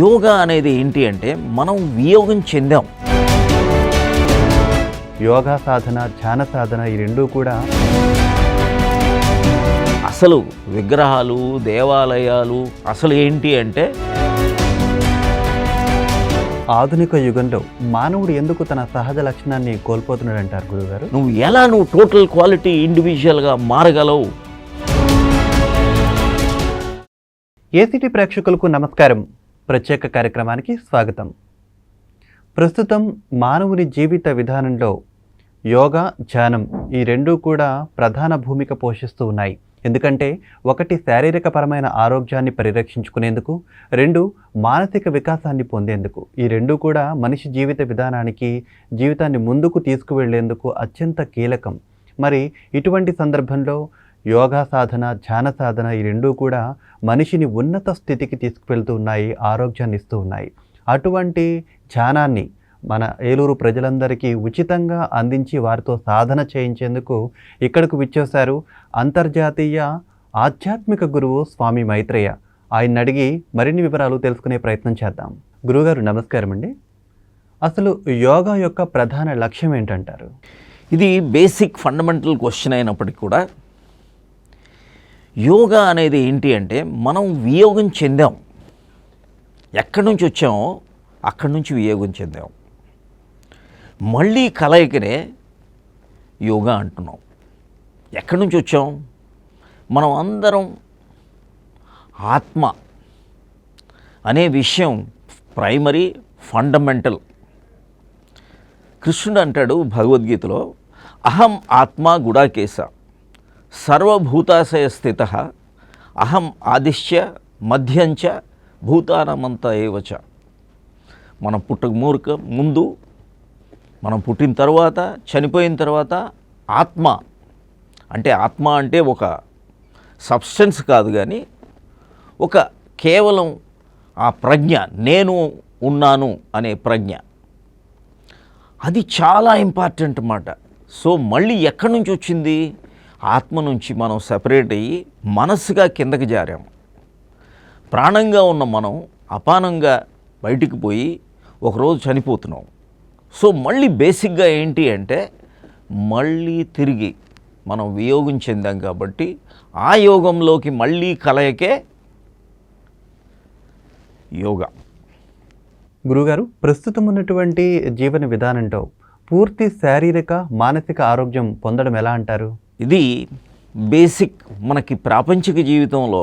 యోగా అనేది ఏంటి అంటే మనం వియోగం చెందాం. యోగా సాధన ధ్యాన సాధన ఈ రెండూ కూడా అసలు విగ్రహాలు దేవాలయాలు అసలు ఏంటి అంటే ఆధునిక యుగంలో మానవుడు ఎందుకు తన సహజ లక్షణాన్ని కోల్పోతున్నాడంటారు గురుగారు నువ్వు ఎలా నువ్వు టోటల్ క్వాలిటీ ఇండివిజువల్గా మారగలవు? ఏసీటీ ప్రేక్షకులకు నమస్కారం. ప్రత్యేక కార్యక్రమానికి స్వాగతం. ప్రస్తుతం మానవుని జీవిత విధానంలో యోగా ధ్యానం ఈ రెండూ కూడా ప్రధాన భూమిక పోషిస్తూ ఉన్నాయి. ఎందుకంటే ఒకటి శారీరకపరమైన ఆరోగ్యాన్ని పరిరక్షించుకునేందుకు రెండు మానసిక వికాసాన్ని పొందేందుకు. ఈ రెండు కూడా మనిషి జీవిత విధానానికి జీవితాన్ని ముందుకు తీసుకువెళ్ళేందుకు అత్యంత కీలకం. మరి ఇటువంటి సందర్భంలో యోగా సాధన ధ్యాన సాధన ఈ రెండూ కూడా మనిషిని ఉన్నత స్థితికి తీసుకువెళ్తూ ఉన్నాయి ఆరోగ్యాన్ని ఇస్తూ ఉన్నాయి. అటువంటి ధ్యానాన్ని మన ఏలూరు ప్రజలందరికీ ఉచితంగా అందించి వారితో సాధన చేయించేందుకు ఇక్కడకు విచ్చేశారు అంతర్జాతీయ ఆధ్యాత్మిక గురువు స్వామి మైత్రేయ. ఆయన అడిగి మరిన్ని వివరాలు తెలుసుకునే ప్రయత్నం చేద్దాం. గురుగారు నమస్కారం అండి. అసలు యోగా యొక్క ప్రధాన లక్ష్యం ఏంటంటారు? ఇది బేసిక్ ఫండమెంటల్ క్వశ్చన్ అయినప్పటికీ కూడా యోగా అనేది ఏంటి అంటే మనం వియోగం చెందాం. ఎక్కడి నుంచి వచ్చామో అక్కడి నుంచి వియోగం చెందాం. మళ్ళీ కలయికనే యోగా అంటున్నాం. ఎక్కడి నుంచి వచ్చాం? మనం అందరం ఆత్మ అనే విషయం ప్రైమరీ ఫండమెంటల్. కృష్ణుడు అంటాడు భగవద్గీతలో అహం ఆత్మ గుడాకేశ. సర్వభూతాశయ స్థిత అహం ఆదిశ్య మధ్యంచ భూతానమంత ఏవచ మనం పుట్టక మూర్ఖ ముందు మనం పుట్టిన తర్వాత చనిపోయిన తర్వాత ఆత్మ అంటే ఆత్మ అంటే ఒక సబ్స్టెన్స్ కాదు కానీ ఒక కేవలం ఆ ప్రజ్ఞ నేను ఉన్నాను అనే ప్రజ్ఞ. అది చాలా ఇంపార్టెంట్ మాట. సో మళ్ళీ ఎక్కడి నుంచి వచ్చింది? ఆత్మ నుంచి మనం సెపరేట్ అయ్యి మనస్సుగా కిందకి జారాము. ప్రాణంగా ఉన్న మనం అపానంగా బయటికి పోయి ఒకరోజు చనిపోతున్నాం. సో మళ్ళీ బేసిక్గా ఏంటి అంటే మళ్ళీ తిరిగి మనం వియోగం చెందాం కాబట్టి ఆ యోగంలోకి మళ్ళీ కలయికే యోగా. గురుగారు ప్రస్తుతం ఉన్నటువంటి జీవన విధానంలో పూర్తి శారీరక మానసిక ఆరోగ్యం పొందడం ఎలా అంటారు? ఇది బేసిక్ మనకి ప్రాపంచిక జీవితంలో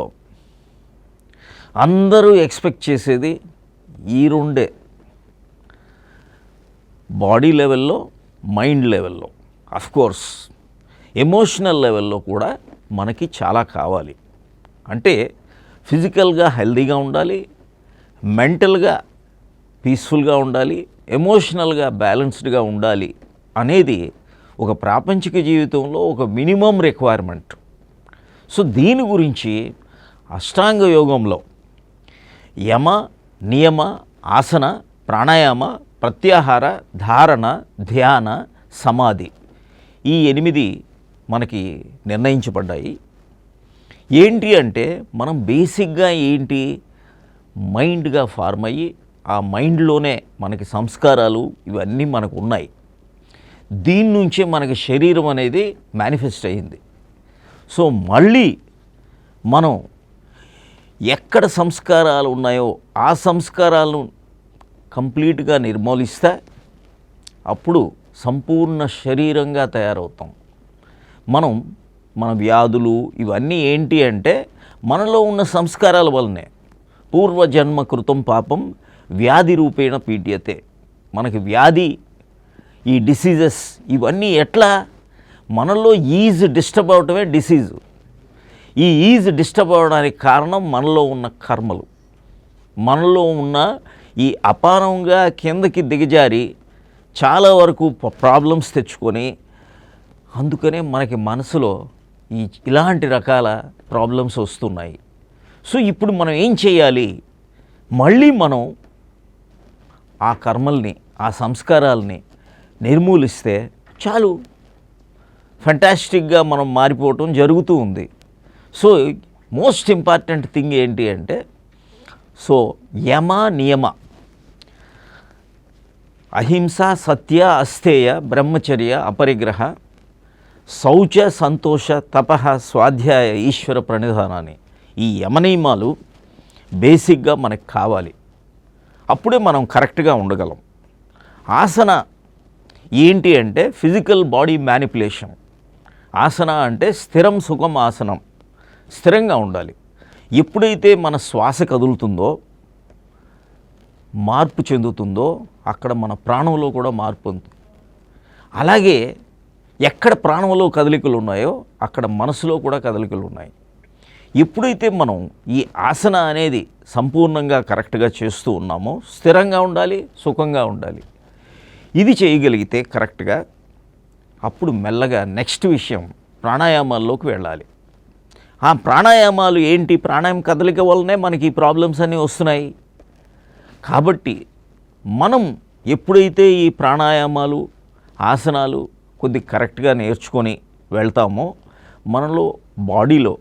అందరూ ఎక్స్పెక్ట్ చేసేది ఈ రెండే. బాడీ లెవెల్లో మైండ్ లెవెల్లో కోర్స్ ఎమోషనల్ లెవెల్లో కూడా మనకి చాలా కావాలి. అంటే ఫిజికల్గా హెల్దీగా ఉండాలి మెంటల్గా పీస్ఫుల్గా ఉండాలి ఎమోషనల్గా బ్యాలెన్స్డ్గా ఉండాలి అనేది ఒక ప్రాపంచిక జీవితంలో ఒక మినిమం రిక్వైర్మెంట్ సో దీని గురించి అష్టాంగ యోగంలో యమ నియమ ఆసన ప్రాణాయామ ప్రత్యాహార ధారణ ధ్యాన సమాధి ఈ ఎనిమిది మనకి నిర్ణయించబడ్డాయి. ఏంటి అంటే మనం బేసిక్గా ఏంటి? మైండ్గా ఫార్మ్ అయ్యి ఆ మైండ్లోనే మనకి సంస్కారాలు ఇవన్నీ మనకు ఉన్నాయి. దీని నుంచే మనకి శరీరం అనేది మేనిఫెస్ట్ అయ్యింది. సో మళ్ళీ మనం ఎక్కడ సంస్కారాలు ఉన్నాయో ఆ సంస్కారాలను కంప్లీట్గా నిర్మూలిస్తే అప్పుడు సంపూర్ణ శరీరంగా తయారవుతాం. మనం మన వ్యాధులు ఇవన్నీ ఏంటి అంటే మనలో ఉన్న సంస్కారాల వల్లనే. పూర్వజన్మ కృతం పాపం వ్యాధి రూపేణ పీడ్యతే. మనకి వ్యాధి ఈ డిసీజెస్ ఇవన్నీ ఎట్లా? మనలో ఈజ్ డిస్టర్బ్ అవటమే డిసీజు ఈ ఈజ్ డిస్టర్బ్ అవడానికి కారణం మనలో ఉన్న కర్మలు. మనలో ఉన్న ఈ అపారంగా కిందకి దిగజారి చాలా వరకు ప్రాబ్లమ్స్ తెచ్చుకొని అందుకనే మనకి మనసులో ఈ ఇలాంటి రకాల ప్రాబ్లమ్స్ వస్తున్నాయి. సో ఇప్పుడు మనం ఏం చేయాలి? మళ్ళీ మనం ఆ కర్మల్ని ఆ సంస్కారాలని నిర్మూలిస్తే చాలు. ఫంటాస్టిక్గా మనం మారిపోవటం జరుగుతూ ఉంది. సో మోస్ట్ ఇంపార్టెంట్ థింగ్ ఏంటి అంటే సో యమ నియమ. అహింస సత్య అస్థేయ బ్రహ్మచర్య అపరిగ్రహ శౌచ సంతోష తప స్వాధ్యాయ ఈశ్వర ప్రణిధానాన్ని. ఈ యమనియమాలు బేసిక్గా మనకు కావాలి. అప్పుడే మనం కరెక్ట్గా ఉండగలం. ఆసన ఏంటి అంటే ఫిజికల్ బాడీ మ్యానిపులేషన్ ఆసన అంటే స్థిరం సుఖం ఆసనం. స్థిరంగా ఉండాలి. ఎప్పుడైతే మన శ్వాస కదులుతుందో మార్పు చెందుతుందో అక్కడ మన ప్రాణంలో కూడా మార్పు ఉంది అలాగే ఎక్కడ ప్రాణంలో కదలికలు ఉన్నాయో అక్కడ మనసులో కూడా కదలికలు ఉన్నాయి. ఎప్పుడైతే మనం ఈ ఆసన అనేది సంపూర్ణంగా కరెక్ట్గా చేస్తూ ఉన్నామో స్థిరంగా ఉండాలి సుఖంగా ఉండాలి. ఇది చేయగలిగితే కరెక్ట్గా అప్పుడు మెల్లగా నెక్స్ట్ విషయం ప్రాణాయామాల్లోకి వెళ్ళాలి. ఆ ప్రాణాయామాలు ఏంటి? ప్రాణాయామ కదలిక వల్లనే మనకి ఈ ప్రాబ్లమ్స్ అన్నీ వస్తున్నాయి. కాబట్టి మనం ఎప్పుడైతే ఈ ప్రాణాయామాలు ఆసనాలు కొద్ది కరెక్ట్గా నేర్చుకొని వెళ్తామో మనలో బాడీలో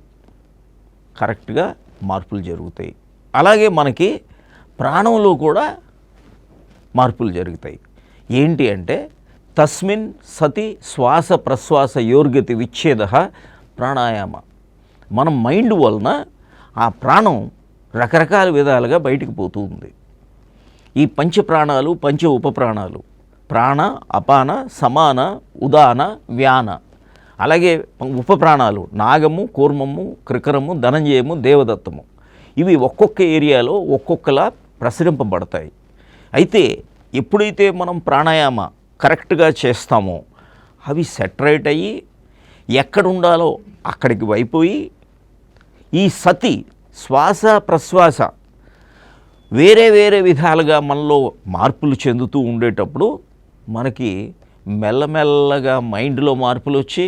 కరెక్ట్గా మార్పులు జరుగుతాయి. అలాగే మనకి ప్రాణంలో కూడా మార్పులు జరుగుతాయి. ఏంటి అంటే తస్మిన్ సతి శ్వాస ప్రశ్వాస యోర్గతి విచ్ఛేద ప్రాణాయామ. మన మైండ్ వలన ఆ ప్రాణం రకరకాల విధాలుగా బయటికి పోతూ ఉంది ఈ పంచ ప్రాణాలు పంచ ఉపప్రాణాలు ప్రాణ అపాన సమాన ఉదాన వ్యాన. అలాగే ఉపప్రాణాలు నాగము కూర్మము క్రికరము ధనంజయము దేవదత్తము. ఇవి ఒక్కొక్క ఏరియాలో ఒక్కొక్కలా ప్రసరింపబడతాయి. అయితే ఎప్పుడైతే మనం ప్రాణాయామ కరెక్ట్గా చేస్తామో అవి సెటరేట్ అయ్యి ఎక్కడ ఉండాలో అక్కడికి వైపోయి ఈ సతి శ్వాస ప్రశ్వాస వేరే వేరే విధాలుగా మనలో మార్పులు చెందుతూ ఉండేటప్పుడు మనకి మెల్లమెల్లగా మైండ్లో మార్పులు వచ్చి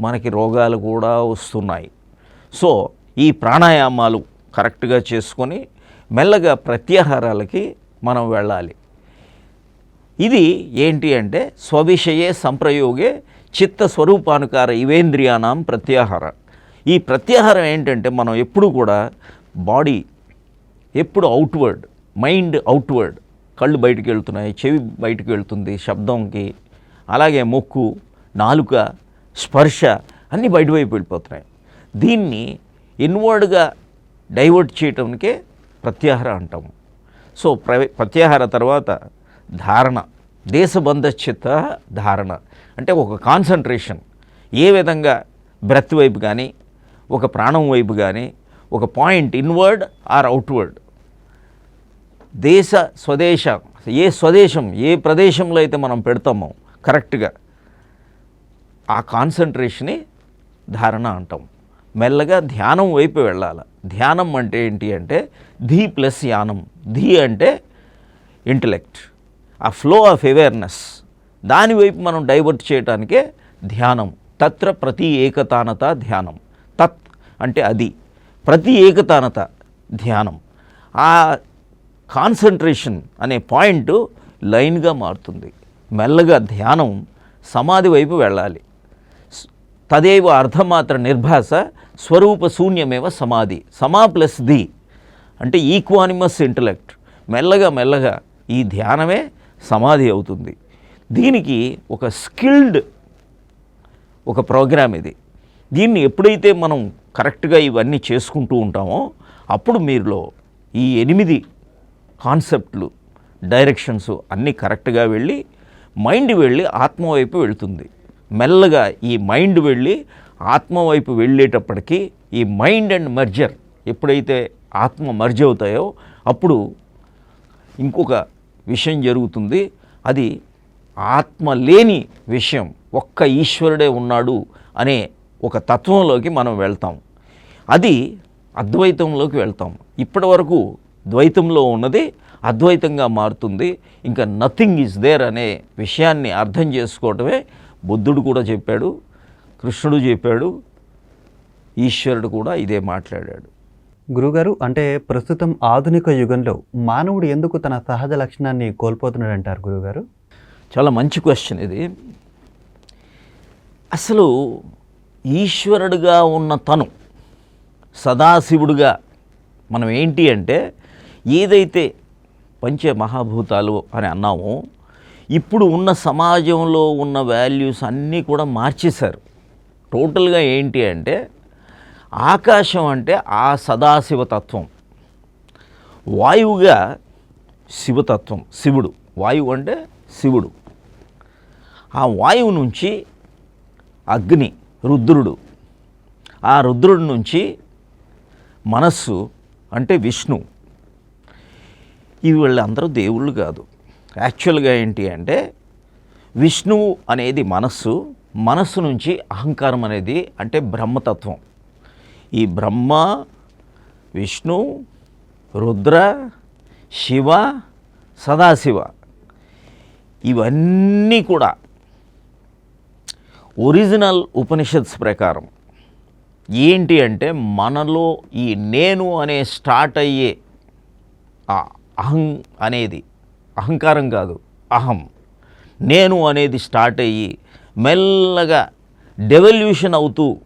మనకి రోగాలు కూడా వస్తున్నాయి. సో ఈ ప్రాణాయామాలు కరెక్ట్గా చేసుకొని మెల్లగా ప్రత్యాహారాలకి మనం వెళ్ళాలి. ఇది ఏంటి అంటే స్వవిషయే సంప్రయోగే చిత్త స్వరూపానుకార ఇవేంద్రియానాం ప్రత్యాహార. ఈ ప్రత్యాహారం ఏంటంటే మనం ఎప్పుడు కూడా బాడీ ఎప్పుడు అవుట్వర్డ్ మైండ్ అవుట్వర్డ్ కళ్ళు బయటికి వెళ్తున్నాయి చెవి బయటికి వెళ్తుంది శబ్దంకి అలాగే ముక్కు నాలుక స్పర్శ అన్నీ బయటవైపు వెళ్ళిపోతున్నాయి. దీన్ని ఇన్వర్డ్గా డైవర్ట్ చేయటానికే ప్రత్యాహార అంటాము. సో ప్ర ప్రత్యాహార తర్వాత ధారణ దేశబంధ ధారణ. అంటే ఒక కాన్సన్ట్రేషన్ ఏ విధంగా బ్రెత్ వైపు కానీ ఒక ప్రాణం వైపు కానీ ఒక పాయింట్ ఇన్వర్డ్ ఆర్ అవుట్వర్డ్ దేశ స్వదేశ ఏ స్వదేశం ఏ ప్రదేశంలో అయితే మనం పెడతామో కరెక్ట్గా ఆ కాన్సన్ట్రేషన్ని ధారణ అంటాం. మెల్లగా ధ్యానం వైపు వెళ్ళాలి. ధ్యానం అంటే ఏంటి అంటే ధీ ప్లస్ యానం. ధీ అంటే ఇంటలెక్ట్ ఆ ఫ్లో ఆఫ్ అవేర్నెస్ దానివైపు మనం డైవర్ట్ చేయడానికే ధ్యానం. తత్ర ప్రతి ఏకతానత ధ్యానం. తత్ అంటే అది. ప్రతి ఏకతానత ధ్యానం. ఆ కాన్సన్ట్రేషన్ అనే పాయింట్ లైన్గా మారుతుంది. మెల్లగా ధ్యానం సమాధి వైపు వెళ్ళాలి. తదేవ అర్ధమాత్ర నిర్భాస స్వరూప శూన్యమేవ సమాధి. సమా ప్లస్ ది. అంటే ఈక్వానిమస్ ఇంటలెక్ట్. మెల్లగా మెల్లగా ఈ ధ్యానమే సమాధి అవుతుంది. దీనికి ఒక స్కిల్డ్ ఒక ప్రోగ్రామ్ ఇది. దీన్ని ఎప్పుడైతే మనం కరెక్ట్గా ఇవన్నీ చేసుకుంటూ ఉంటామో అప్పుడు మీరులో ఈ ఎనిమిది కాన్సెప్ట్లు డైరెక్షన్స్ అన్నీ కరెక్ట్గా వెళ్ళి మైండ్ వెళ్ళి ఆత్మ వైపు వెళ్తుంది. మెల్లగా ఈ మైండ్ వెళ్ళి ఆత్మ వైపు వెళ్ళేటప్పటికీ ఈ మైండ్ అండ్ మర్జర్ ఎప్పుడైతే ఆత్మ మర్జ్ అవుతాయో అప్పుడు ఇంకొక విషయం జరుగుతుంది. అది ఆత్మ లేని విషయం. ఒక్క ఈశ్వరుడే ఉన్నాడు అనే ఒక తత్వంలోకి మనం వెళ్తాం. అది అద్వైతంలోకి వెళ్తాం. ఇప్పటి వరకు ద్వైతంలో ఉన్నది అద్వైతంగా మారుతుంది. ఇంకా నథింగ్ ఈజ్ దేర్ అనే విషయాన్ని అర్థం చేసుకోవటమే బుద్ధుడు కూడా చెప్పాడు కృష్ణుడు చెప్పాడు ఈశ్వరుడు కూడా ఇదే మాట్లాడాడు. గురుగారు అంటే ప్రస్తుతం ఆధునిక యుగంలో మానవుడు ఎందుకు తన సహజ లక్షణాన్ని కోల్పోతున్నాడు అంటారు గురుగారు? చాలా మంచి క్వశ్చన్ ఇది. అసలు ఈశ్వరుడుగా ఉన్న తను సదాశివుడుగా మనం ఏంటి అంటే ఏదైతే పంచ మహాభూతాలు అని అన్నామో ఇప్పుడు ఉన్న సమాజంలో ఉన్న వాల్యూస్ అన్నీ కూడా మార్చేశారు. టోటల్గా ఏంటి అంటే ఆకాశం అంటే ఆ సదాశివతత్వం. వాయువుగా శివతత్వం శివుడు. వాయువు అంటే శివుడు. ఆ వాయువు నుంచి అగ్ని రుద్రుడు. ఆ రుద్రుడి నుంచి మనస్సు అంటే విష్ణు. ఇవి వీళ్ళందరూ దేవుళ్ళు కాదు. యాక్చువల్గా ఏంటి అంటే విష్ణువు అనేది మనస్సు మనస్సు నుంచి అహంకారం అనేది అంటే బ్రహ్మతత్వం. ఈ బ్రహ్మ విష్ణు రుద్ర శివ సదాశివ. ఇవన్నీ కూడా ఒరిజినల్ ఉపనిషత్స్ ప్రకారం. ఏంటి అంటే మనలో ఈ నేను అనే స్టార్ట్ అయ్యే ఆ అహం అనేది అహంకారం కాదు అహం. నేను అనేది స్టార్ట్ అయ్యి మెల్లగా డెవల్యూషన్ అవుతూ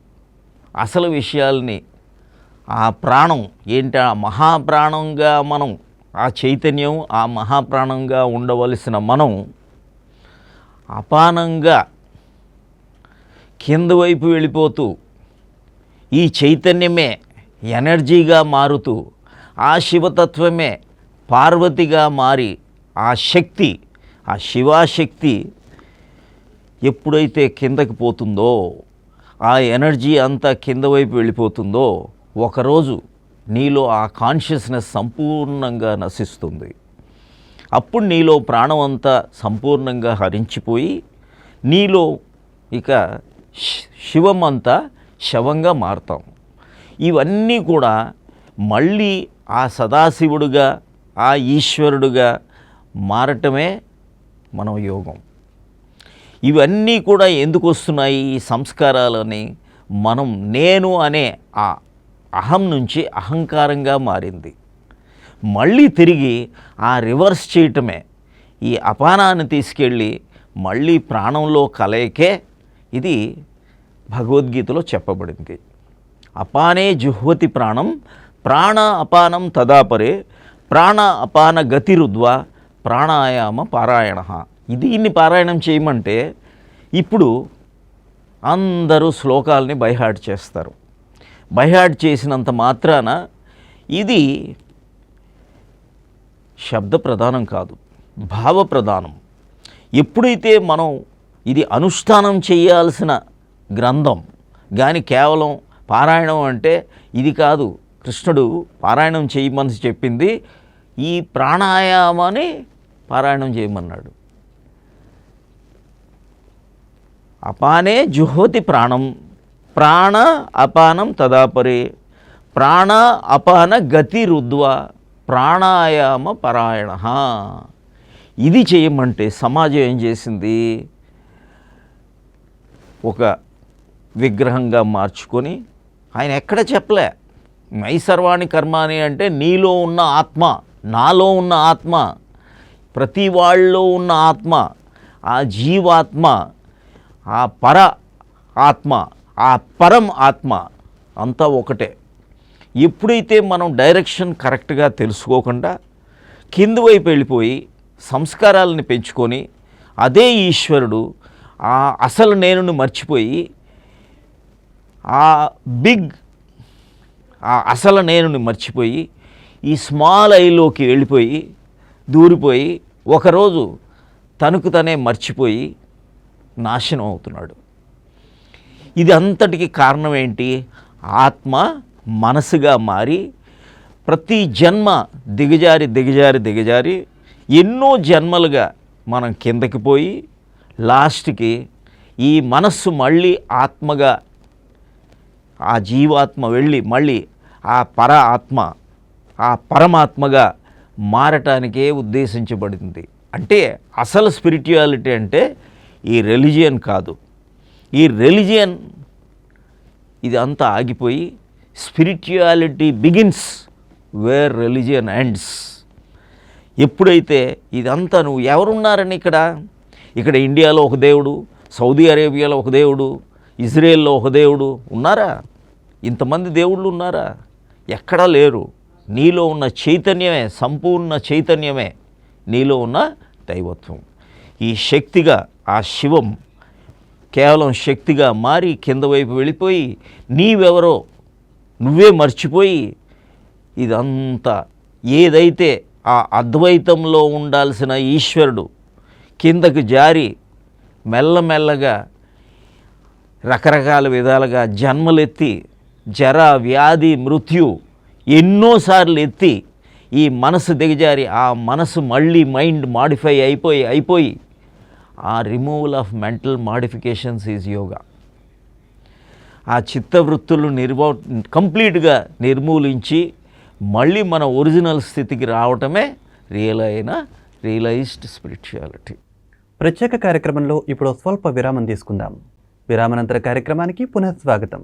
అసలు విషయాల్ని ఆ ప్రాణం ఏంటి ఆ మహాప్రాణంగా మనం ఆ చైతన్యం ఆ మహాప్రాణంగా ఉండవలసిన మనం అపానంగా కింద వైపు వెళ్ళిపోతూ ఈ చైతన్యమే ఎనర్జీగా మారుతూ ఆ శివతత్వమే పార్వతిగా మారి ఆ శక్తి ఆ శివాశక్తి ఎప్పుడైతే కిందకి పోతుందో ఆ ఎనర్జీ అంతా కింద వైపు వెళ్ళిపోతుందో ఒకరోజు నీలో ఆ కాన్షియస్నెస్ సంపూర్ణంగా నశిస్తుంది. అప్పుడు నీలో ప్రాణం అంతా సంపూర్ణంగా హరించిపోయి నీలో ఇక శివం అంతా శవంగా మారుతాం. ఇవన్నీ కూడా మళ్ళీ ఆ సదాశివుడుగా ఆ ఈశ్వరుడుగా మారటమే మన యోగం. ఇవన్నీ కూడా ఎందుకు వస్తున్నాయి ఈ సంస్కారాలని మనం నేను అనే ఆ అహం నుంచి అహంకారంగా మారింది. మళ్ళీ తిరిగి ఆ రివర్స్ చేయటమే. ఈ అపానాన్ని తీసుకెళ్ళి మళ్ళీ ప్రాణంలో కలయికే ఇది భగవద్గీతలో చెప్పబడింది. అపానే జుహ్వతి ప్రాణం ప్రాణ అపానం తదాపరే ప్రాణ అపాన గతిరుద్వ ప్రాణాయామ పారాయణ. ఇది ఇన్ని పారాయణం చేయమంటే ఇప్పుడు అందరూ శ్లోకాలని బైహార్ట్ చేస్తారు. బైహార్ట్ చేసినంత మాత్రాన ఇది శబ్ద ప్రధానం కాదు భావ ప్రధానం. ఎప్పుడైతే మనం ఇది అనుష్ఠానం చేయాల్సిన గ్రంథం కానీ కేవలం పారాయణం అంటే ఇది కాదు కృష్ణుడు పారాయణం చేయమని చెప్పింది ఈ ప్రాణాయామాన్ని పారాయణం చేయమన్నాడు. అపానే జుహోతి ప్రాణం. ప్రాణ అపానం తదాపరే. ప్రాణ అపాన గతి రుద్వ. ప్రాణాయామ పరాయణ. ఇది చేయమంటే సమాజం ఏం చేసింది? ఒక విగ్రహంగా మార్చుకొని ఆయన ఎక్కడ చెప్పలే? మై సర్వాణి కర్మాని అంటే నీలో ఉన్న ఆత్మ నాలో ఉన్న ఆత్మ ప్రతి వాళ్ళలో ఉన్న ఆత్మ ఆ జీవాత్మ ఆ పర ఆత్మ ఆ పరం ఆత్మ అంతా ఒకటే. ఎప్పుడైతే మనం డైరెక్షన్ కరెక్ట్గా తెలుసుకోకుండా కింది వైపు వెళ్ళిపోయి సంస్కారాలను పెంచుకొని అదే ఈశ్వరుడు ఆ అసలు నేనుని మర్చిపోయి ఆ బిగ్ ఆ అసలు నేనుని మర్చిపోయి ఈ స్మాల్ ఐలోకి వెళ్ళిపోయి దూరిపోయి ఒకరోజు తనకు తనే మర్చిపోయి నాశనం అవుతున్నాడు. ఇది అంతటికి కారణం ఏంటి? ఆత్మ మనసుగా మారి ప్రతి జన్మ దిగజారి దిగజారి దిగజారి ఎన్నో జన్మలుగా మనం కిందకి పోయి లాస్ట్కి ఈ మనస్సు మళ్ళీ ఆత్మగా ఆ జీవాత్మ వెళ్ళి మళ్ళీ ఆ పర ఆత్మ ఆ పరమాత్మగా మారటానికే ఉద్దేశించబడింది. అంటే అసలు స్పిరిచువాలిటీ అంటే ఈ రెలిజియన్ కాదు. ఈ రెలిజియన్ ఇది అంతా ఆగిపోయి spirituality begins where religion ends ఎప్పుడైతే ఇదంతా నువ్వు ఎవరున్నారని ఇక్కడ? ఇక్కడ ఇండియాలో ఒక దేవుడు సౌదీ అరేబియాలో ఒక దేవుడు ఇజ్రాయెల్లో ఒక దేవుడు ఉన్నారా? ఇంతమంది దేవుళ్ళు ఉన్నారా? ఎక్కడా లేరు. నీలో ఉన్న చైతన్యమే సంపూర్ణ చైతన్యమే నీలో ఉన్న దైవత్వం. ఈ శక్తిగా ఆ శివం కేవలం శక్తిగా మారి కింద వైపు వెళ్ళిపోయి నీవెవరో? నువ్వే మర్చిపోయి. ఇదంతా ఏదైతే ఆ అద్వైతంలో ఉండాల్సిన ఈశ్వరుడు కిందకు జారి మెల్లమెల్లగా రకరకాల విధాలుగా జన్మలెత్తి జర వ్యాధి మృత్యు ఎన్నోసార్లు ఎత్తి ఈ మనసు దిగజారి ఆ మనసు మళ్ళీ మైండ్ మాడిఫై అయిపోయి అయిపోయి ఆ removal of mental modifications is yoga ఆ చిత్తవృత్తులు నిర్మూ కంప్లీట్గా నిర్మూలించి మళ్ళీ మన ఒరిజినల్ స్థితికి రావటమే రియల్ అయిన రియలైజ్డ్ స్పిరిచువాలిటీ ప్రత్యేక కార్యక్రమంలో ఇప్పుడు స్వల్ప విరామం తీసుకుందాం. విరామనంతర కార్యక్రమానికి పునఃస్వాగతం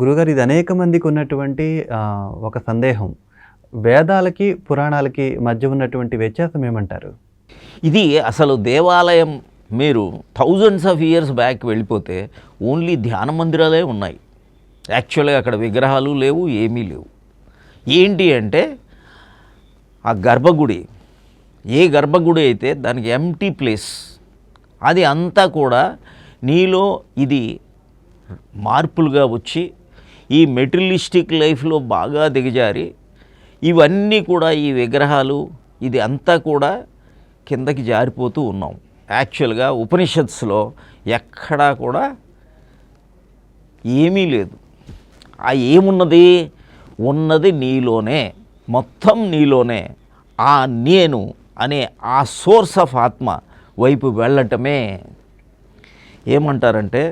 గురుగారు ఇది అనేక మందికి ఉన్నటువంటి ఒక సందేహం. వేదాలకి పురాణాలకి మధ్య ఉన్నటువంటి వ్యత్యాసం ఏమంటారు? ఇది అసలు దేవాలయం మీరు థౌజండ్స్ ఆఫ్ ఇయర్స్ బ్యాక్ వెళ్ళిపోతే ఓన్లీ ధ్యాన మందిరాలే ఉన్నాయి. యాక్చువల్గా అక్కడ విగ్రహాలు లేవు ఏమీ లేవు. ఏంటి అంటే ఆ గర్భగుడి ఏ గర్భగుడి అయితే దానికి ఎంటీ ప్లేస్ అది అంతా కూడా నీలో ఇది మార్పులుగా వచ్చి ఈ మెటీరియలిస్టిక్ లైఫ్లో బాగా దిగజారి ఇవన్నీ కూడా ఈ విగ్రహాలు ఇది అంతా కూడా కిందకి జారిపోతూ ఉన్నాం. యాక్చువల్గా ఉపనిషత్స్లో ఎక్కడా కూడా ఏమీ లేదు. ఆ ఏమున్నది? ఉన్నది నీలోనే మొత్తం నీలోనే. ఆ నేను అనే ఆ సోర్స్ ఆఫ్ ఆత్మ వైపు వెళ్ళటమే. ఏమంటారంటే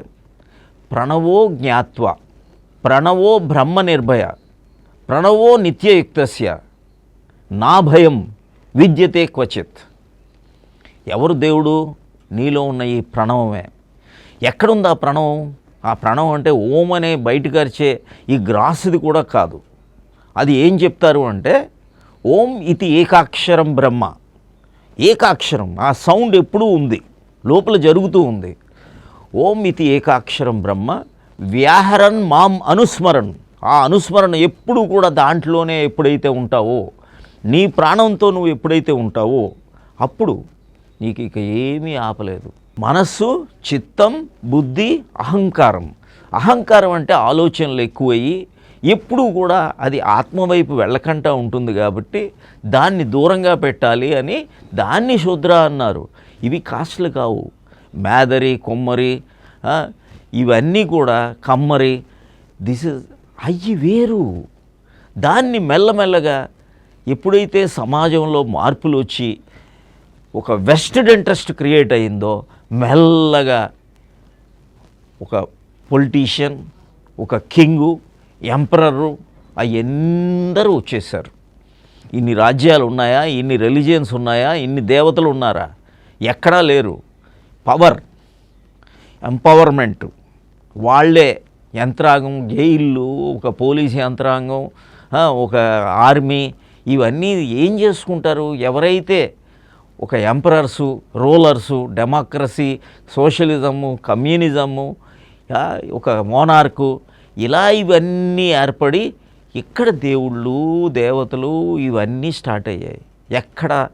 ప్రణవో జ్ఞాత్వ ప్రణవో బ్రహ్మ నిర్భయ ప్రణవో నిత్యయుక్తస్య. నా భయం విద్యతే క్వచిత్. ఎవరు దేవుడు? నీలో ఉన్న ఈ ప్రణవమే. ఎక్కడుంది ఆ ప్రణవం? ఆ ప్రణవం అంటే ఓం అనే బయటకు అరిచే ఈ గ్రాసుది కూడా కాదు. అది ఏం చెప్తారు అంటే ఓం ఇది ఏకాక్షరం బ్రహ్మ. ఏకాక్షరం ఆ సౌండ్ ఎప్పుడూ ఉంది లోపల జరుగుతూ ఉంది. ఓం ఇది ఏకాక్షరం బ్రహ్మ వ్యాహరన్ మాం అనుస్మరణ్ ఆ అనుస్మరణ ఎప్పుడు కూడా దాంట్లోనే ఎప్పుడైతే ఉంటావో నీ ప్రాణంతో నువ్వు ఎప్పుడైతే ఉంటావో అప్పుడు నీకు ఇక ఏమీ ఆపలేదు. మనస్సు చిత్తం బుద్ధి అహంకారం. అహంకారం అంటే ఆలోచనలు ఎక్కువయ్యి ఎప్పుడూ కూడా అది ఆత్మవైపు వెళ్ళకుండా ఉంటుంది కాబట్టి దాన్ని దూరంగా పెట్టాలి అని దాన్ని శుద్ర అన్నారు. ఇవి కాస్ట్లు కావు. మేదరి కొమ్మరి ఇవన్నీ కూడా కమ్మరి. దిస్ ఇస్ అయ్యి వేరు. దాన్ని మెల్లమెల్లగా ఎప్పుడైతే సమాజంలో మార్పులు వచ్చి ఒక వెస్టెడ్ ఇంట్రెస్ట్ క్రియేట్ అయిందో మెల్లగా ఒక పొలిటీషియన్ ఒక కింగు ఎంపరరు అందరూ వచ్చేసారు. ఇన్ని రాజ్యాలు ఉన్నాయా? ఇన్ని రిలీజియన్స్ ఉన్నాయా? ఇన్ని దేవతలు ఉన్నారా? ఎక్కడా లేరు. పవర్ ఎంపవర్మెంట్ వాళ్ళే యంత్రాంగం జైళ్ళు ఒక పోలీస్ యంత్రాంగం ఒక ఆర్మీ ఇవన్నీ ఏం చేసుకుంటారు? ఎవరైతే ఒక emperors rulers democracy socialism communism ఒక మోనార్కు ఇలా ఇవన్నీ ఏర్పడి ఇక్కడ దేవుళ్ళు దేవతలు ఇవన్నీ స్టార్ట్ అయ్యాయి. ఎక్కడ?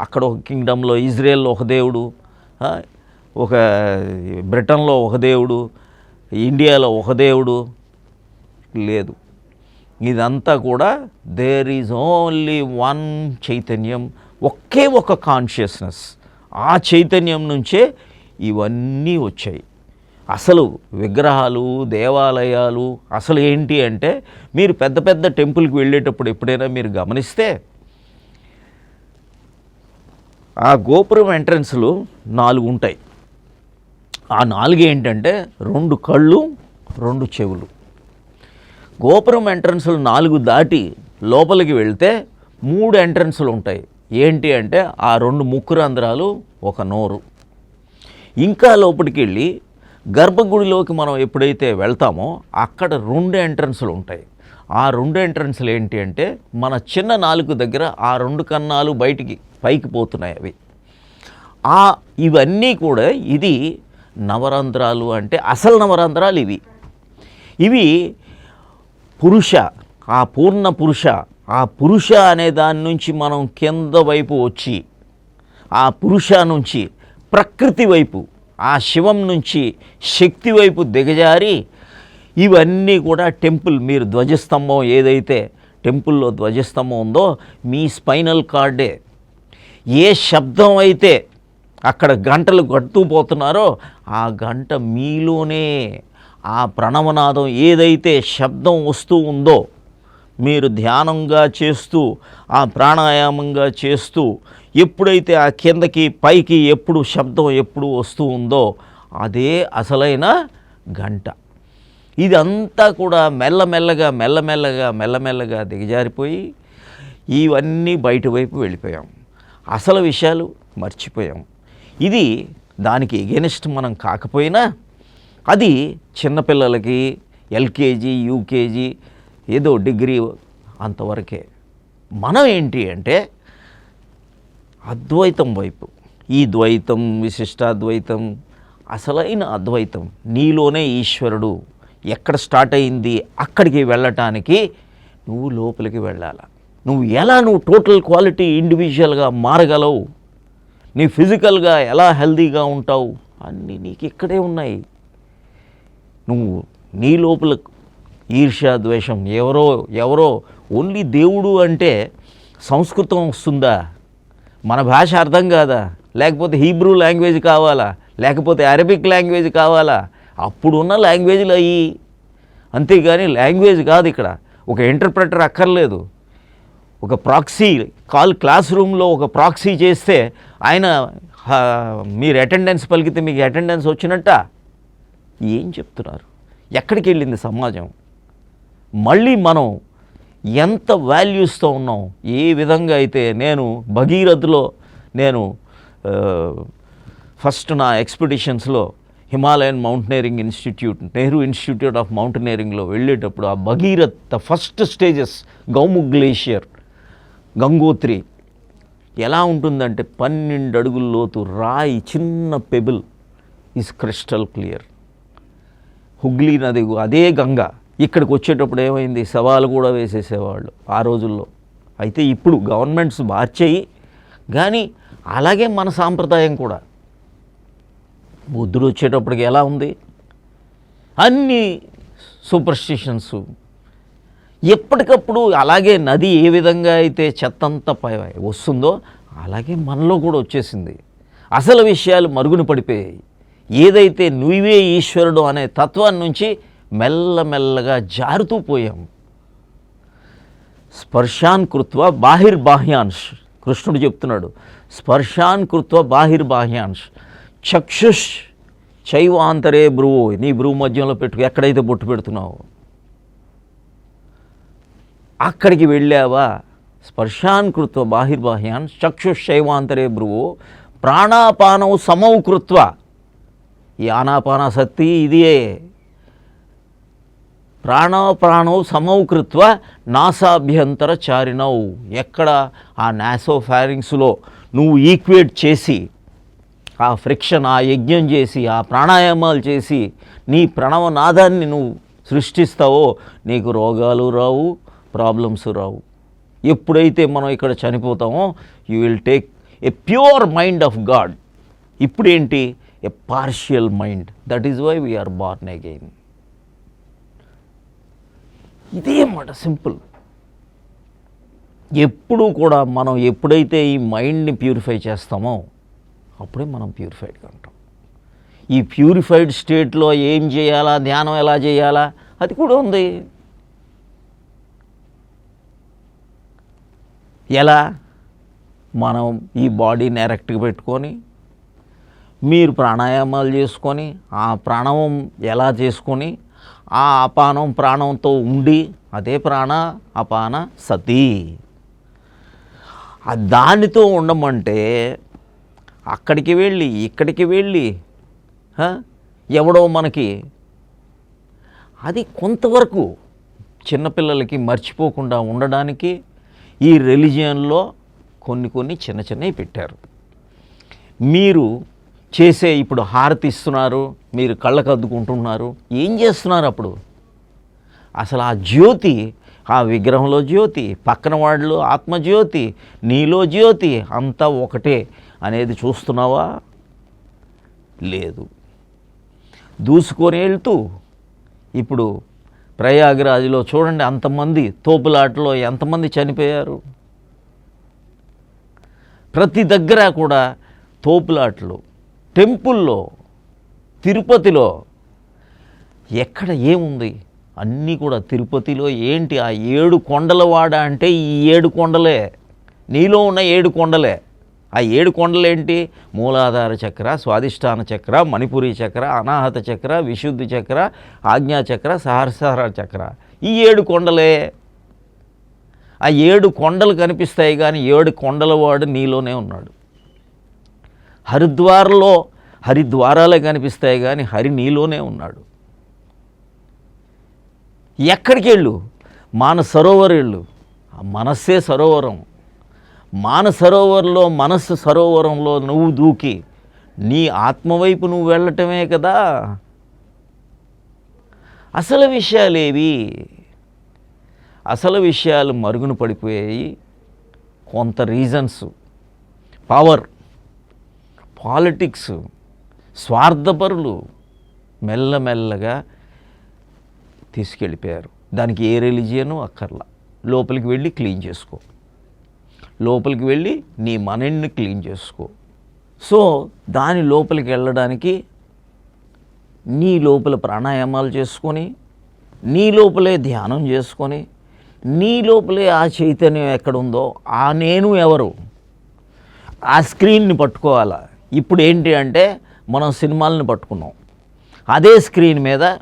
అక్కడ ఒక కింగ్డంలో ఇజ్రాయెల్లో ఒక దేవుడు ఒక బ్రిటన్లో ఒక దేవుడు ఇండియాలో ఒక దేవుడు లేదు. ఇదంతా కూడా దేర్ ఈజ్ ఓన్లీ వన్ చైతన్యం ఒకే ఒక కాన్షియస్నెస్ ఆ చైతన్యం నుంచే ఇవన్నీ వచ్చాయి. అసలు విగ్రహాలు దేవాలయాలు అసలు ఏంటి అంటే మీరు పెద్ద పెద్ద టెంపుల్కి వెళ్ళేటప్పుడు ఎప్పుడైనా మీరు గమనిస్తే ఆ గోపురం ఎంట్రన్స్లు నాలుగు ఉంటాయి. ఆ నాలుగు ఏంటంటే రెండు కళ్ళు రెండు చెవులు. గోపురం ఎంట్రన్స్లు నాలుగు దాటి లోపలికి వెళ్తే మూడు ఎంట్రన్స్లు ఉంటాయి. ఏంటి అంటే ఆ రెండు ముక్కు రంధ్రాలు ఒక నోరు. ఇంకా లోపలికి వెళ్ళి గర్భగుడిలోకి మనం ఎప్పుడైతే వెళ్తామో అక్కడ రెండు ఎంట్రన్స్లు ఉంటాయి. ఆ రెండు ఎంట్రన్స్లు ఏంటి అంటే మన చిన్న నాలుగు దగ్గర ఆ రెండు కన్నాలు బయటికి పైకి పోతున్నాయి అవి. ఇవన్నీ కూడా ఇది నవరంధ్రాలు అంటే అసలు నవరంధ్రాలు ఇవి. ఇవి పురుష ఆ పూర్ణ పురుష ఆ పురుష అనే దాని నుంచి మనం కింద వైపు వచ్చి ఆ పురుష నుంచి ప్రకృతి వైపు ఆ శివం నుంచి శక్తి వైపు దిగజారి ఇవన్నీ కూడా టెంపుల్ మీరు ధ్వజస్తంభం ఏదైతే టెంపుల్లో ధ్వజస్తంభం ఉందో మీ స్పైనల్ కార్డే. ఏ శబ్దం అయితే అక్కడ గంటలు కడుతూ పోతున్నారో ఆ గంట మీలోనే ఆ ప్రణవనాదం ఏదైతే శబ్దం వస్తూ ఉందో మీరు ధ్యానంగా చేస్తూ ఆ ప్రాణాయామంగా చేస్తూ ఎప్పుడైతే ఆ కిందకి పైకి ఎప్పుడు శబ్దం ఎప్పుడు వస్తూ ఉందో అదే అసలైన గంట. ఇదంతా కూడా మెల్లమెల్లగా మెల్లమెల్లగా మెల్లమెల్లగా దిగజారిపోయి ఇవన్నీ బయట వైపు వెళ్ళిపోయాం. అసలు విషయాలు మర్చిపోయాం. ఇది దానికి ఎగెనిస్ట్ మనం కాకపోయినా అది చిన్నపిల్లలకి ఎల్కేజీ యూకేజీ ఏదో డిగ్రీ అంతవరకే. మనం ఏంటి అంటే అద్వైతం వైపు ఈ ద్వైతం విశిష్టాద్వైతం అసలైన అద్వైతం నీలోనే ఈశ్వరుడు ఎక్కడ స్టార్ట్ అయింది అక్కడికి వెళ్ళటానికి నువ్వు లోపలికి వెళ్ళాలి. నువ్వు ఎలా నువ్వు టోటల్ క్వాలిటీ ఇండివిజువల్గా మారగలవు? నీ ఫిజికల్గా ఎలా హెల్తీగా ఉంటావు? అన్నీ నీకు ఇక్కడే ఉన్నాయి. నువ్వు నీ లోపల ఈర్ష్య ద్వేషం ఎవరో ఎవరో ఓన్లీ దేవుడు అంటే సంస్కృతం వస్తుందా? మన భాష అర్థం కాదా? లేకపోతే హీబ్రూ లాంగ్వేజ్ కావాలా? లేకపోతే అరబిక్ లాంగ్వేజ్ కావాలా? అప్పుడున్న లాంగ్వేజ్లు అయ్యి. అంతేగాని లాంగ్వేజ్ కాదు ఇక్కడ. ఒక ఇంటర్ప్రెటర్ అక్కర్లేదు. ఒక ప్రాక్సీ కాల్ క్లాస్ రూమ్లో ఒక ప్రాక్సీ చేస్తే ఆయన మీరు అటెండెన్స్ పలికితే మీకు అటెండెన్స్ వచ్చినట్ట? ఏం చెప్తున్నారు? ఎక్కడికి వెళ్ళింది సమాజం? మళ్ళీ మనం ఎంత వాల్యూస్తో ఉన్నాం? ఏ విధంగా అయితే నేను భగీరథలో నేను ఫస్ట్ నా ఎక్స్పిడిషన్స్లో Himalayan mountaineering institute Nehru institute of మౌంటైనరింగ్లో వెళ్ళేటప్పుడు ఆ Bhagirath the first stages Gaumukh glacier Gangotri ఎలా ఉంటుందంటే పన్నెండు అడుగుల లోతు రాయి చిన్న pebble is crystal clear Hooghly నది అదే గంగ. ఇక్కడికి వచ్చేటప్పుడు ఏమైంది? సవాలు కూడా వేసేసేవాళ్ళు ఆ రోజుల్లో. అయితే ఇప్పుడు గవర్నమెంట్స్ మార్చేయి కానీ అలాగే మన సాంప్రదాయం కూడా. బుద్ధుడు వచ్చేటప్పటికి ఎలా ఉంది? అన్ని సూపర్స్టిషన్స్ ఎప్పటికప్పుడు అలాగే నది ఏ విధంగా అయితే చెత్తంతా పై వస్తుందో అలాగే మనలో కూడా వచ్చేసింది. అసలు విషయాలు మరుగున పడిపోయాయి. ఏదైతే నువ్వే ఈశ్వరుడు అనే తత్వాన్ని నుంచి మెల్లమెల్లగా జారుతూ పోయాం. స్పర్శాన్ కృత్వ బాహిర్బాహ్యాంశ్ కృష్ణుడు చెప్తున్నాడు. స్పర్శాన్ కృత్వ బాహిర్బాహ్యాంశ్ చక్షుష్ చైవాంతరే బ్రువు నీ బ్రువు మధ్యంలో పెట్టుకు ఎక్కడైతే బొట్టు పెడుతున్నావు. అక్కడికి వెళ్ళావా? స్పర్శాన్ కృత్వ బాహిర్బాహ్యాన్ చక్షుష్ భ్రువో ప్రాణాపానం సమౌకృత్వ ఈ ఆనాపానాసక్తి ఇదియే. ప్రాణాప్రాణౌ సమౌకృత్వ నాసాభ్యంతర చారినవు ఎక్కడ? ఆ నాసోఫారింగ్స్లో నువ్వు ఈక్వేట్ చేసి ఆ ఫ్రిక్షన్ ఆ యజ్ఞం చేసి ఆ ప్రాణాయామాలు చేసి నీ ప్రణవనాదాన్ని నువ్వు సృష్టిస్తావో నీకు రోగాలు రావు ప్రాబ్లమ్స్ రావు. ఎప్పుడైతే మనం ఇక్కడ చనిపోతామో you will take a pure mind of God ఇప్పుడేంటి? A partial mind that is why we are born again ఇదే మాట సింపుల్. ఎప్పుడూ కూడా మనం ఎప్పుడైతే ఈ మైండ్ని ప్యూరిఫై చేస్తామో అప్పుడే మనం ప్యూరిఫైడ్గా ఉంటాం. ఈ ప్యూరిఫైడ్ స్టేట్లో ఏం చేయాలా ధ్యానం ఎలా చేయాలా అది కూడా ఉంది. ఎలా? మనం ఈ బాడీని ఎరెక్ట్గా పెట్టుకొని మీరు ప్రాణాయామాలు చేసుకొని ఆ ప్రాణవం ఎలా చేసుకొని ఆ అపానం ప్రాణంతో ఉండి అదే ప్రాణ అపాన సతీ. దానితో ఉండమంటే అక్కడికి వెళ్ళి ఇక్కడికి వెళ్ళి ఎవడో మనకి. అది కొంతవరకు చిన్నపిల్లలకి మర్చిపోకుండా ఉండడానికి ఈ రిలీజియన్లో కొన్ని కొన్ని చిన్న చిన్నవి పెట్టారు. మీరు చేసే ఇప్పుడు హారతి ఇస్తున్నారు మీరు కళ్ళకు అద్దుకుంటున్నారు ఏం చేస్తున్నారు అప్పుడు? అసలు ఆ జ్యోతి ఆ విగ్రహంలో జ్యోతి పక్కన వాళ్ళు ఆత్మజ్యోతి నీలో జ్యోతి అంతా ఒకటే అనేది చూస్తున్నావా? లేదు. దూసుకొని వెళ్తూ ఇప్పుడు ప్రయాగరాజ్లో చూడండి అంతమంది తోపులాటలో ఎంతమంది చనిపోయారు. ప్రతి దగ్గర కూడా తోపులాటలు. టెంపుల్లో తిరుపతిలో ఎక్కడ ఏముంది? అన్నీ కూడా తిరుపతిలో ఏంటి? ఆ ఏడు కొండలవాడ అంటే ఈ ఏడు కొండలే. నీలో ఉన్న ఏడు కొండలే. ఆ ఏడు కొండలేంటి? మూలాధార చక్ర స్వాదిష్టాన చక్ర మణిపురి చక్ర అనాహత చక్ర విశుద్ధి చక్ర ఆజ్ఞా చక్ర సహస్ర చక్ర. ఈ ఏడు కొండలే. ఆ ఏడు కొండలు కనిపిస్తాయి కానీ ఏడు కొండల వాడు నీలోనే ఉన్నాడు. హరిద్వార్లో హరిద్వారాలే కనిపిస్తాయి కానీ హరి నీలోనే ఉన్నాడు. ఎక్కడికి వెళ్ళు మాన సరోవర్ వెళ్ళు. ఆ మనస్సే సరోవరం. మానసరోవర్లో మనస్సు సరోవరంలో నువ్వు దూకి నీ ఆత్మవైపు నువ్వు వెళ్ళటమే కదా. అసలు విషయాలేవి? అసలు విషయాలు మరుగున పడిపోయాయి. కొంత రీజన్స్. పవర్. పాలిటిక్స్. స్వార్థపరులు మెల్లమెల్లగా తీసుకెళ్ళిపోయారు. దానికి ఏ రిలీజియను అక్కర్లా. లోపలికి వెళ్ళి క్లీన్ చేసుకో. లోపలికి వెళ్ళి నీ మనని క్లీన్ చేసుకో. సో దాని లోపలికి వెళ్ళడానికి నీ లోపల ప్రాణాయామాలు చేసుకొని నీ లోపలే ధ్యానం చేసుకొని నీ లోపలే ఆ చైతన్యం ఎక్కడుందో ఆ నేను ఎవరు ఆ స్క్రీన్ని పట్టుకోవాలా. ఇప్పుడు ఏంటి అంటే మనం సినిమాలను పట్టుకున్నాం. అదే స్క్రీన్ మీద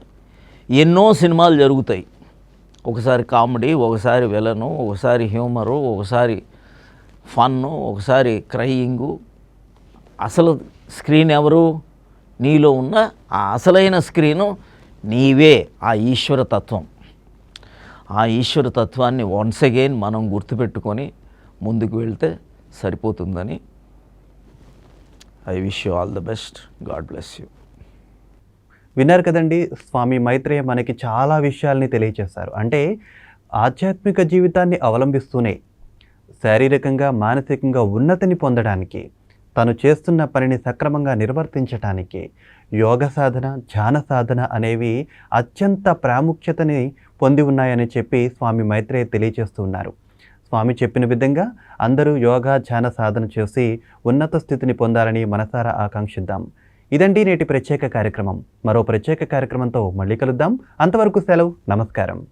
ఎన్నో సినిమాలు జరుగుతాయి. ఒకసారి కామెడీ ఒకసారి విలను ఒకసారి హ్యూమరు ఒకసారి ఫన్ను ఒకసారి క్రయింగు. అసలు స్క్రీన్ ఎవరు? నీలో ఉన్న ఆ అసలైన స్క్రీను నీవే ఆ ఈశ్వర తత్వం. ఆ ఈశ్వర తత్వాన్ని వన్స్ అగైన్ మనం గుర్తుపెట్టుకొని ముందుకు వెళ్తే సరిపోతుందని I wish you all the best God bless you విన్నారు కదండి స్వామి మైత్రేయ మనకి చాలా విషయాల్ని తెలియచేశారు. అంటే ఆధ్యాత్మిక జీవితాన్ని అవలంబిస్తూనే శారీరకంగా మానసికంగా ఉన్నతిని పొందడానికి తను చేస్తున్న పనిని సక్రమంగా నిర్వర్తించటానికి యోగ సాధన ధ్యాన సాధన అనేవి అత్యంత ప్రాముఖ్యతని పొంది ఉన్నాయని చెప్పి స్వామి మైత్రేయ తెలియజేస్తున్నారు స్వామి చెప్పిన విధంగా అందరూ యోగా ధ్యాన సాధన చేసి ఉన్నత స్థితిని పొందాలని మనసారా ఆకాంక్షిద్దాం. ఇదండి నేటి ప్రత్యేక కార్యక్రమం. మరో ప్రత్యేక కార్యక్రమంతో మళ్ళీ కలుద్దాం. అంతవరకు సెలవు. నమస్కారం.